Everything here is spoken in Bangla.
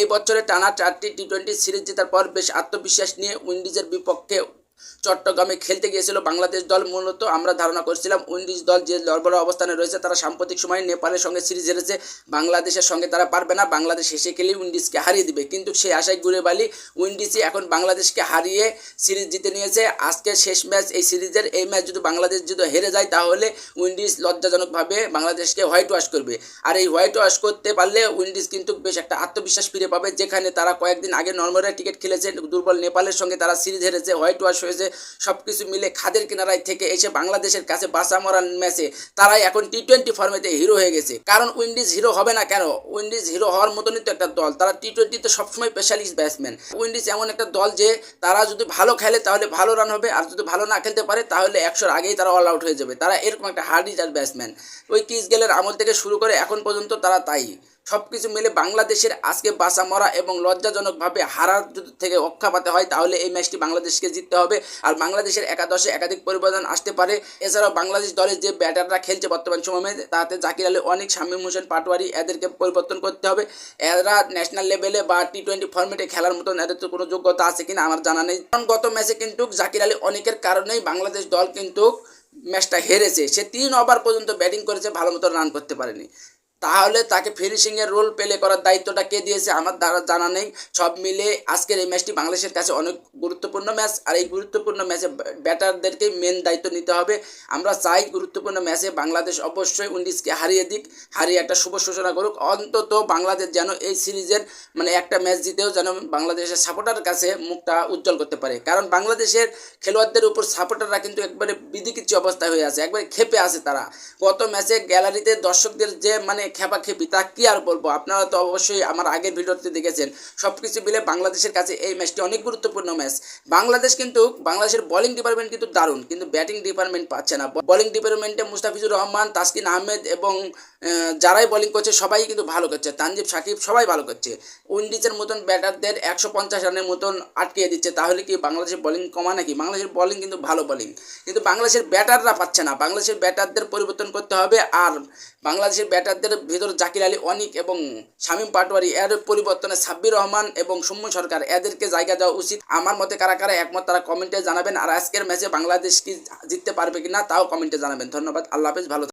এই বছরে টানা চারটি টি টোয়েন্টি সিরিজ জেতার পর বেশ আত্মবিশ্বাস নিয়ে উইন্ডিজের বিপক্ষে চট্টগ্রামে খেলতে গিয়েছিল বাংলাদেশ দল। মূলত আমরা ধারণা করছিলাম উইন্ডিজ দল যে লড়বড় অবস্থানে রয়েছে, তারা সাম্প্রতিক সময়ে নেপালের সঙ্গে সিরিজ হেরেছে। বাংলাদেশের সঙ্গে তারা পারবে না, বাংলাদেশ হেসে খেলেই উইন্ডিজকে হারিয়ে দিবে। কিন্তু সেই আশায় ঘুরে বালি উইন্ডিজই এখন বাংলাদেশকে হারিয়ে সিরিজ জিতে নিয়েছে। আজকে শেষ ম্যাচ এই সিরিজের। এই ম্যাচ যদি বাংলাদেশ যদি হেরে যায়, তাহলে উইন্ডিজ লজ্জাজনকভাবে বাংলাদেশকে হোয়াইট ওয়াশ করবে। আর এই হোয়াইট ওয়াশ করতে পারলে উইন্ডিজ কিন্তু বেশ একটা আত্মবিশ্বাস ফিরে পাবে। যেখানে তারা কয়েকদিন আগে নর্মালের টিকিট খেলেছে, দুর্বল নেপালের সঙ্গে তারা সিরিজ হেরেছে, হোয়াইট ওয়াশ হয়েছে। সব কিছু মিলে খাদের কিনারায় থেকে এসে বাংলাদেশের কাছে বাসা মরার ম্যাচে তারাই এখন টি টোয়েন্টি ফর্মেতে হিরো হয়ে গেছে। কারণ উইন্ডিজ হিরো হবে না কেন? উইন্ডিজ হিরো হওয়ার মতনই তো একটা দল। তারা টি টোয়েন্টিতে সবসময় স্পেশালিস্ট ব্যাটসম্যান উইন্ডিজ এমন একটা দল যে তারা যদি ভালো খেলে তাহলে ভালো রান হবে, আর যদি ভালো না খেলতে পারে তাহলে একশোর আগেই তারা অল আউট হয়ে যাবে। তারা এরকম একটা হার্ড হিটার ব্যাটসম্যান ওই কিস গেলের আমল থেকে শুরু করে এখন পর্যন্ত তারা তাই। সব কিছু মিলে বাংলাদেশের আজকে বাসা মরা এবং লজ্জাজনকভাবে হারার থেকে রক্ষা পাতে হয়, তাহলে এই ম্যাচটি বাংলাদেশকে জিততে হবে। আর বাংলাদেশের একাদশে একাধিক পরিবর্তন আসতে পারে। এছাড়াও বাংলাদেশ দলের যে ব্যাটাররা খেলছে বর্তমান সময়ে, তাতে জাকির আলী, অনেক, শামীম হোসেন, পাটোয়ারি এদেরকে পরিবর্তন করতে হবে। এরা ন্যাশনাল লেভেলে বা টি টোয়েন্টি ফর্মেটে খেলার মতন এদের তো কোনো যোগ্যতা আছে কিনা আমার জানা নেই। কারণ গত ম্যাচে কিন্তু জাকির আলী অনেকের কারণেই বাংলাদেশ দল কিন্তু ম্যাচটা হেরেছে। সে তিন ওভার পর্যন্ত ব্যাটিং করেছে, ভালো মতো রান করতে পারেনি। তাহলে তাকে ফিনিশিংয়ের রোল প্লে করার দায়িত্বটা কে দিয়েছে আমার দ্বারা জানা নেই। সব মিলে আজকের এই ম্যাচটি বাংলাদেশের কাছে অনেক গুরুত্বপূর্ণ ম্যাচ আর এই গুরুত্বপূর্ণ ম্যাচে ব্যাটারদেরকে মেন দায়িত্ব নিতে হবে। আমরা চাই গুরুত্বপূর্ণ ম্যাচে বাংলাদেশ অবশ্যই উইন্ডিজকে হারিয়ে দিক, হারিয়ে একটা শুভ সূচনা করুক। অন্তত বাংলাদেশ যেন এই সিরিজের মানে একটা ম্যাচ জিতেও যেন বাংলাদেশের সাপোর্টার কাছে মুখটা উজ্জ্বল করতে পারে। কারণ বাংলাদেশের খেলোয়াড়দের উপর সাপোর্টাররা কিন্তু একবারে বিধিকিচ্ছি অবস্থায় হয়ে আছে, একবারে খেপে আছে তারা। গত ম্যাচে গ্যালারিতে দর্শকদের যে মানে খেপাখেপি, তা কি আর বলব? আপনারা তো অবশ্যই আমার আগের ভিডিওতে দেখেছেন। সব কিছু মিলে বাংলাদেশের কাছে এই ম্যাচটি অনেক গুরুত্বপূর্ণ ম্যাচ। বাংলাদেশ কিন্তু, বাংলাদেশের বোলিং ডিপার্টমেন্ট কিন্তু দারুণ, কিন্তু ব্যাটিং ডিপার্টমেন্ট পাচ্ছে না। বলিং ডিপার্টমেন্টে মুস্তাফিজুর রহমান, তাসকিন আহমেদ এবং যারাই বোলিং করছে, সবাই কিন্তু ভালো করছে। তানজিব, সাকিব সবাই ভালো করছে। উইন্ডিজের মতন ব্যাটারদের একশো পঞ্চাশ রানের মতন আটকে দিচ্ছে। তাহলে কি বাংলাদেশের বোলিং কমা নাকি? বাংলাদেশের বোলিং কিন্তু ভালো বোলিং কিন্তু বাংলাদেশের ব্যাটাররা পাচ্ছে না। বাংলাদেশের ব্যাটারদের পরিবর্তন করতে হবে আর বাংলাদেশের ব্যাটারদের ভিতর জাকির আলী অনিক এবং শামীম পাটোয়ারি এর পরিবর্তনে সাব্বির রহমান এবং সৌম্য সরকার, এদেরকে জায়গা দেওয়া উচিত। আমার মতে কারা কারা একমত তারা কমেন্টে জানাবেন। আর আজকের ম্যাচে বাংলাদেশ কি জিততে পারবে কিনা তাও কমেন্টে জানাবেন। ধন্যবাদ। আল্লাহ হাফেজ। ভালো।